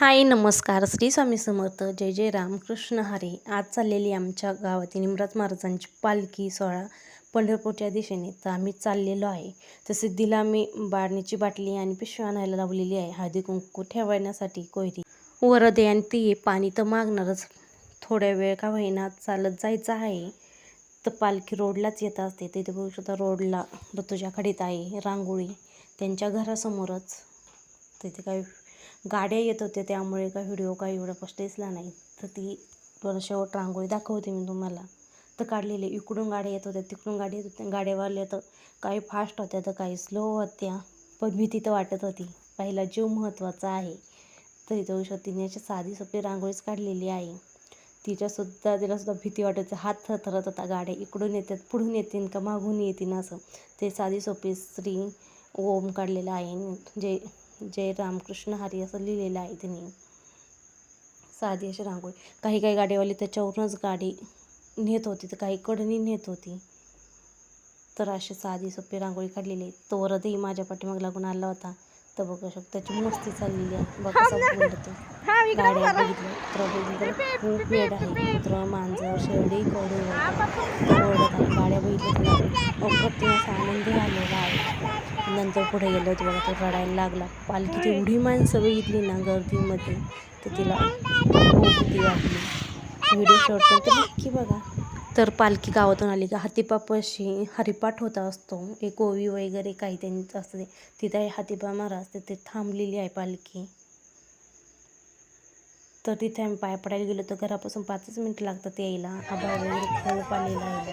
हाय नमस्कार. श्री स्वामी समर्थ. जय जय राम कृष्ण हरे. आज चाललेली आमच्या गावातील निमराज महाराजांची पालखी सोहळा पंढरपूरच्या दिशेने तर आम्ही चाललेलो आहे. तर सिद्धीला मी बारणीची बाटली आणि पिशवी आणायला लावलेली आहे. हळदी कुंकू ठेवण्यासाठी कोयरी वरदे आणि ती पाणी तर मागणारच. थोड्या वेळ का होईना चालत जायचं आहे. तर पालखी रोडलाच येत असते. तिथे बघू शकता रोडला ऋतुजा खडीत आहे. रांगोळी त्यांच्या घरासमोरच. तिथे काही गाड्या येत होत्या त्यामुळे का व्हिडिओ काही एवढा स्पष्ट दिसला नाही. तर ती परत शेवट रांगोळी दाखवते मी तुम्हाला. तर काढलेले इकडून गाड्या येत होत्या तिकडून गाड्या येत होत्या. गाड्यावाल्या तर काही फास्ट होत्या तर काही स्लो होत्या. पण भीती तर वाटत होती पहिला जीव महत्त्वाचा आहे. तर इथं होऊ तिने अशी साधी सोपी रांगोळीच काढलेली आहे. तिच्यासुद्धा तिलासुद्धा भीती वाटायची हात थरथरत होता गाड्या इकडून येतात पुढून येतील का मागून येतील असं. ते साधी सोपी स्त्री ओम काढलेलं आहे. जे जय रामकृष्ण हरी असं लिहिलेलं आहे तिने साधी अशी रांगोळी. काही काही गाडीवाली त्याच्यावरूनच गाडी नेत होती तर काही कडनी नेत होती. तर अशी साधी सोपी रांगोळी काढलेली तो वरदही माझ्या पाठीमाग लागून आला होता. तर बघू शकतो त्याची मस्ती चाललेली आहे. बघा गाड्या तर खूप वेळ आहे. कुत्रं मांजर शेरडी कडू आहे गाड्या बघितल्या तुला अप्रतिम असा आनंद झालेला आहे. नंतर पुढे गेलो बघा तो रडायला लागला. पालखीत एवढी माणसं बघितली ना गर्दीमध्ये. तर तिला खूप भीती वाटली. व्हिडिओ शेवटपर्यंत नक्की बघा. तर पालखी गावातून आली का हातीपापाशी हरिपाठ होता असतो. एक ओवी वगैरे काही त्यांचं असतं ते. तिथे हातीपा महाराज तिथे थांबलेली आहे पालखी. तर तिथे आम्ही पाय पडायला गेलो तर घरापासून पाचच मिनिटं लागतात यायला. आभाळ वगैरे खूप आलेला आहे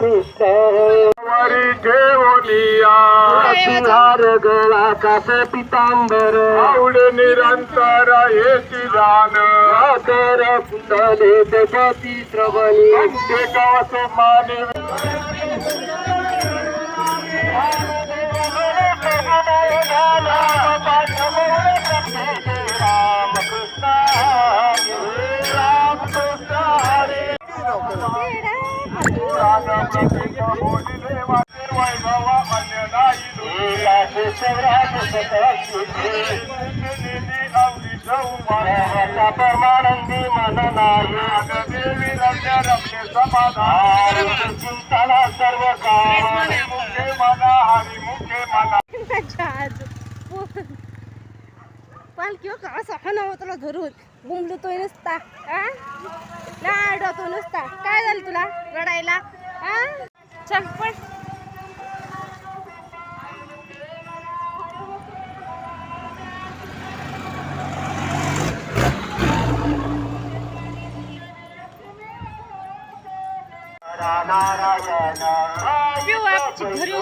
कृष्ण हरी ठेवलिया हार गळा कास पितांबर आवडे निरंतर येची दान कर पुतले त्याची श्रवणी ते गावास परमानंदी मन नाही समाधान चिंतना सर्व मुखे मना हरी मुखे मना पालखी का असं हाणावं तुला धरून बुमलतोय नुसता आ नुसता काय झालं तुला रडायला आ चल पण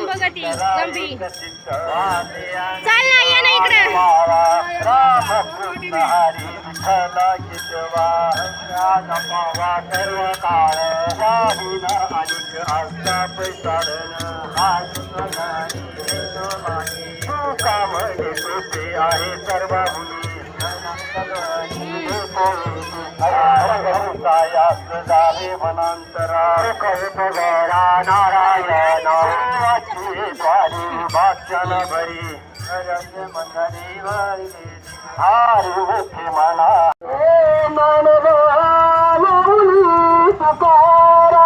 येऊन बघा ती गंभी चाल ना ये ना इकडे. आहे सर्व मनांतरा नारायण वाची द्वारी वाचन भरी वानराचे मंदारी वारिले हारी मुखे म्हणा ए मानवा माऊली तुकारा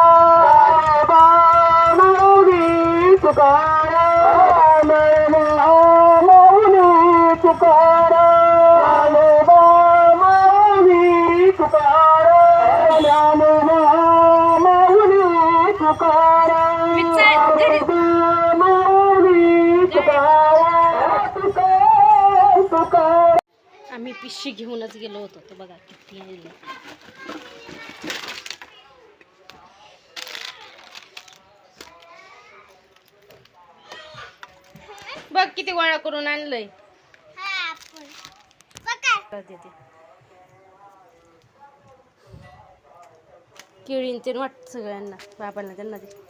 आम्ही पिशवी घेऊनच गेलो होतो. तर बघा किती आणले बघ किती गोळा करून आणलंय. ते वाटत सगळ्यांना. बाबांना त्यांना दे.